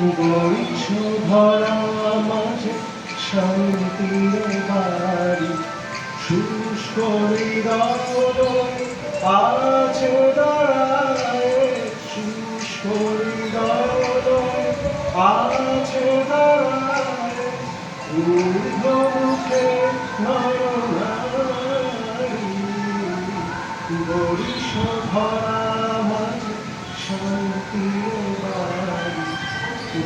Boris ভরা মাঝে শান্তির বাড়ি। শুষ্ক আছে দাঁড়ায়। শুষ্ক আছে দাঁড়ায়। নরনারী বরিশ ভরা মাঝে শান্তির বাড়ি।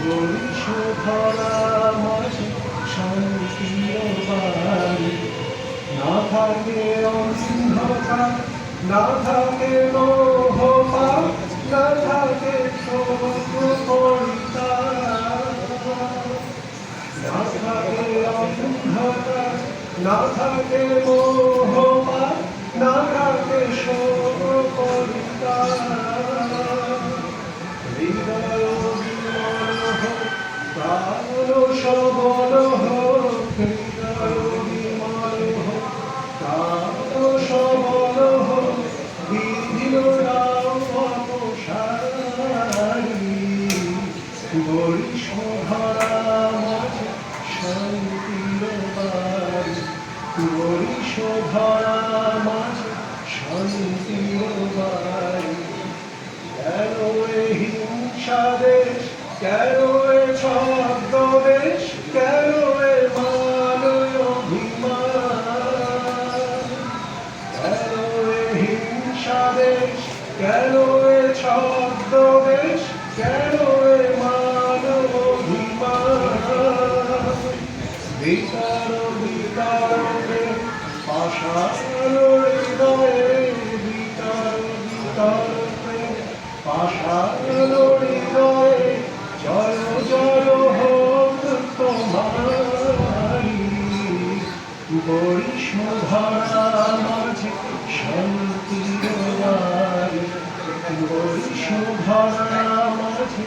বরিশ ভরা মাঝে শান্তির বাড়ি না থাকে অন্ধকার না থাকে মোহপাত না থাকে শোকরিতা না থাকে না থাকে মোহপাত না থাকে শোকরিতা বরিশ মাঝে শান্তির বাড়ি বরিশ ধরা মাঝে শান্তির বাড়ি কেন এ হিংসা দেশ কেন এ ছদ্ম দেশ কেন এ মানয় অভিমান কেন এ হিংসা দেশ কেন এ ছদ্ম দেশ কেন বিকার বিকারে পাষাণ হৃদয়ে বিকার বিকারে পাষাণ হৃদয়ে জয় জয় হোক তোমারি বরিশ ধরা মাঝে শান্তির বাড়ি বরিশ ধরা মাঝে